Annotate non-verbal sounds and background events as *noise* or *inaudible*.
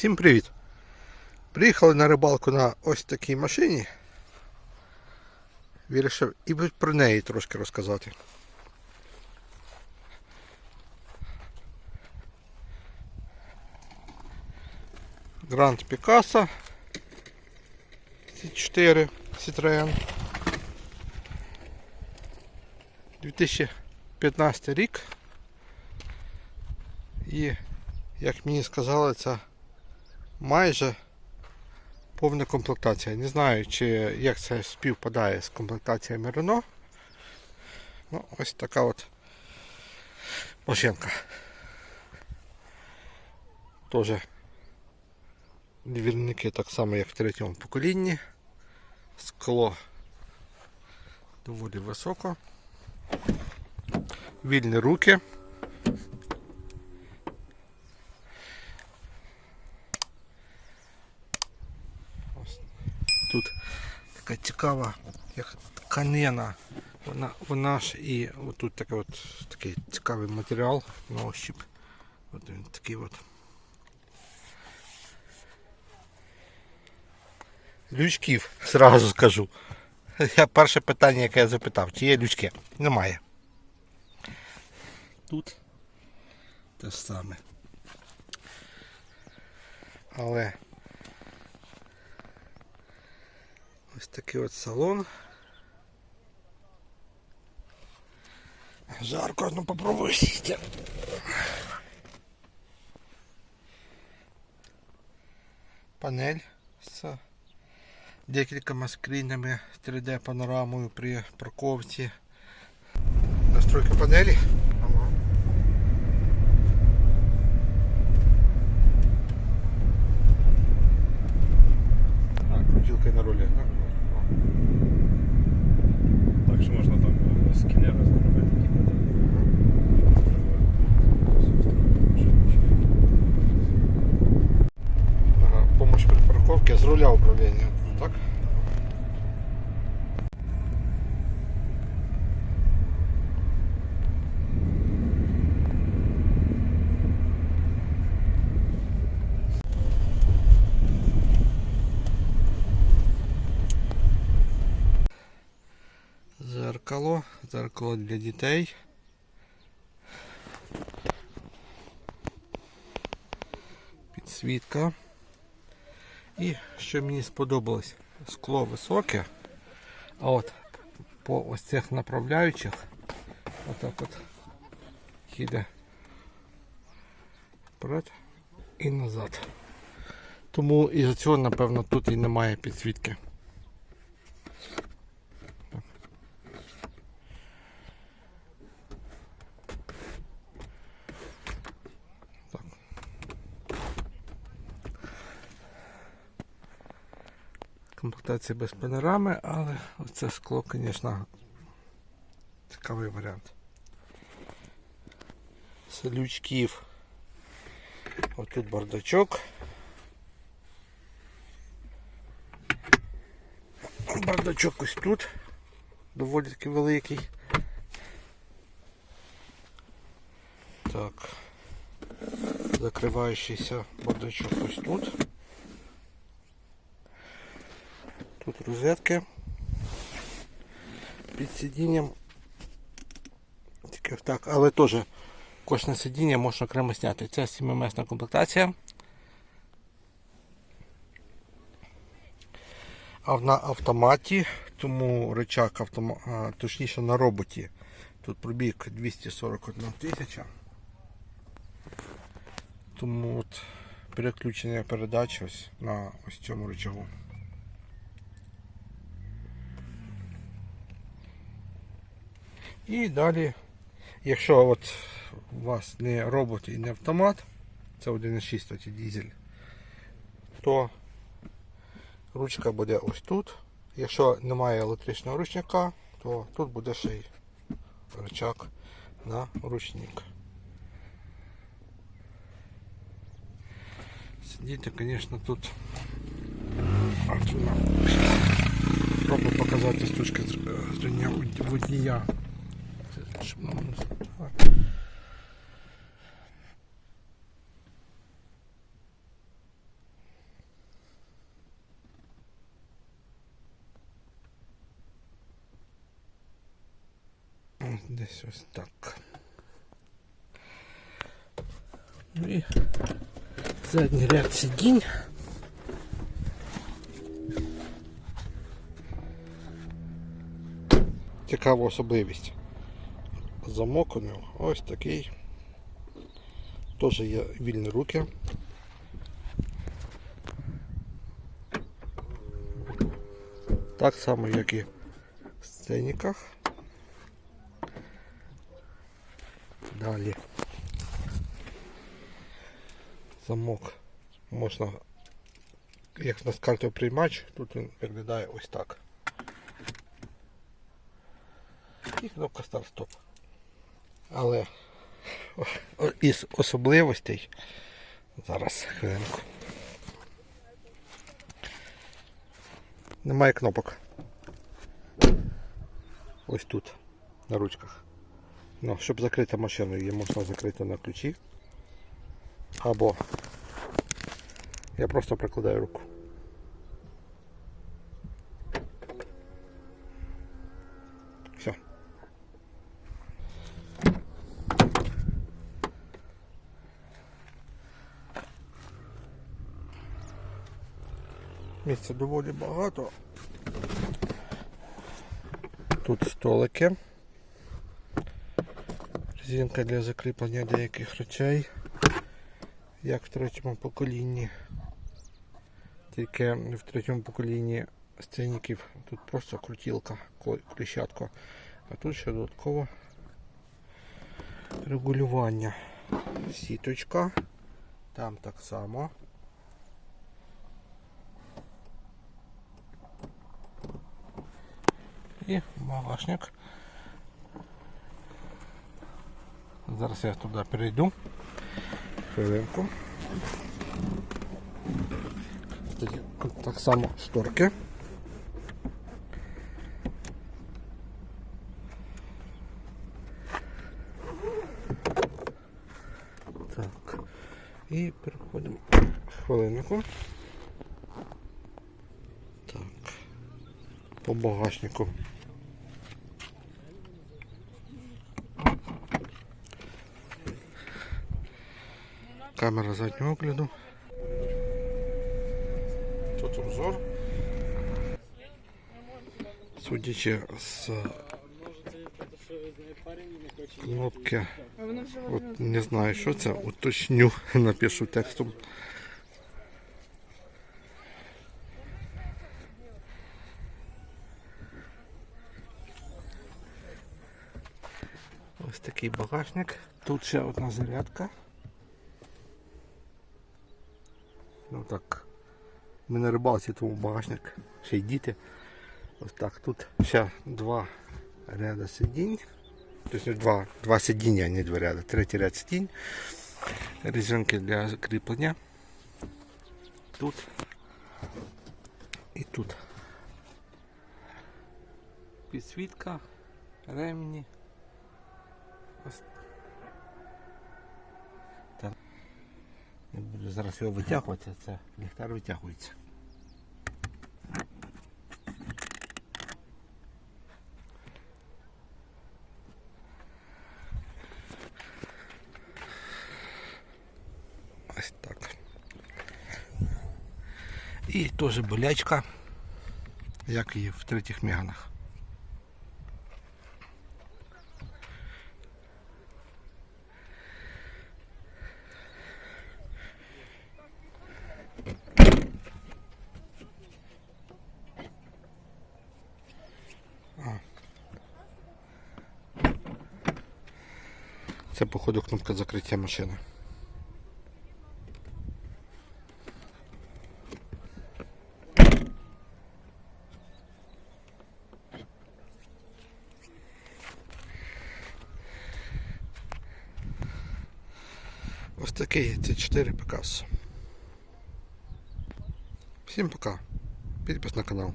Всім привіт! Приїхали на рибалку на ось такій машині. Вирішив і про неї трошки розказати. Гранд Пікассо C4 Citroen 2015 рік. І, як мені сказали, це майже повна комплектація. Не знаю, чи як це співпадає з комплектаціями Renault. Ну, ось така от машинка. Тоже двірники так само, як в третьому поколінні. Скло доволі високо. Вільні руки. Ось Тут така цікава, як тканина. Вона, вона ж і отут такий, от, такий цікавий матеріал на ощупь. От він такий от. Лючків, зразу скажу. Я перше питання, яке я запитав, чи є лючки? Немає. Тут те саме. Але ось такий от салон. Жарко, ну попробую сісти. Панель з декількома скрінями 3D панорамою при парковці. Настройка панелі. А, крутилка на рулі. так? Так що можна там е, скінера зробити, типу так. Ага, помощь при парковке с руля управления. Так? Зеркало, зеркало для дітей. Підсвітка. І що мені сподобалось, скло високе, а от по ось цих направляючих отак от їде вперед і назад. Тому із-за цього, напевно, тут і немає підсвітки. Комплектація без панорами, але оце скло, звісно, цікавий варіант. Салючків. Ось тут бардачок. Бардачок ось тут. Доволі таки великий. Так. Закриваючийся бардачок ось тут. Тут розетки під сидінням. Тільки так, але теж кожне сидіння можна окремо зняти. Це 7-месна комплектація. А на автоматі, тому рычаг автома... а, точніше на роботі. Тут пробіг 241 тисяча. Тому от переключення передач ось на ось цьому рычагу. І далі, якщо от у вас не робот і не автомат, це 1.6 тоді дізель, то ручка буде ось тут. Якщо немає електричного ручника, то тут буде ще й рычаг на ручник. Сидіти, звісно, тут вона. Показати з точки зр- зрення водія. Щоб нам не забувати. Десь ось так. Ну і задній ряд сидінь. Цікава особливість. Замок у нього ось такий. Теж є вільні руки. Так само, як і в сценіках. Далі. Замок можна, як на карту приймач, тут він виглядає ось так. І кнопка старт-стоп. Але із особливостей зараз хвилинку. Немає кнопок. Ось тут, на ручках. Ну, щоб закрити машину, її можна закрити на ключі. Або я просто прикладаю руку. Місця доволі багато. Тут столики. Резинка для закріплення деяких речей, як в третьому поколінні. Тільки в третьому поколінні сценіків тут просто крутілка, ко- А тут ще додатково регулювання. Сіточка. Там так само. І багажник. Зараз я туди перейду. Хвилинку. Так само шторки. Так. І переходимо хвилинку. Так. По багажнику. Камера заднього огляду. Тут обзор. Судячи з кнопки, от не знаю, що це, уточню, *laughs* напишу текстом. Ось такий багажник. Тут ще одна зарядка. Так. Ми на рибалці, тому багажник. Ще й діти. Ось так. Тут ще два ряда сидінь. Тобто два, два сидіння, не два ряда. Третій ряд сидінь. Резинки для кріплення. Тут. І тут. Підсвітка, ремні. Ось. Не буду зараз його витягувати, це ліхтар витягується. Ось так. І теж болячка, як і в третіх меганах. Це, походу, кнопка закриття машини. Ось такий це 4 Пикассо. Всім пока. Підпис на канал.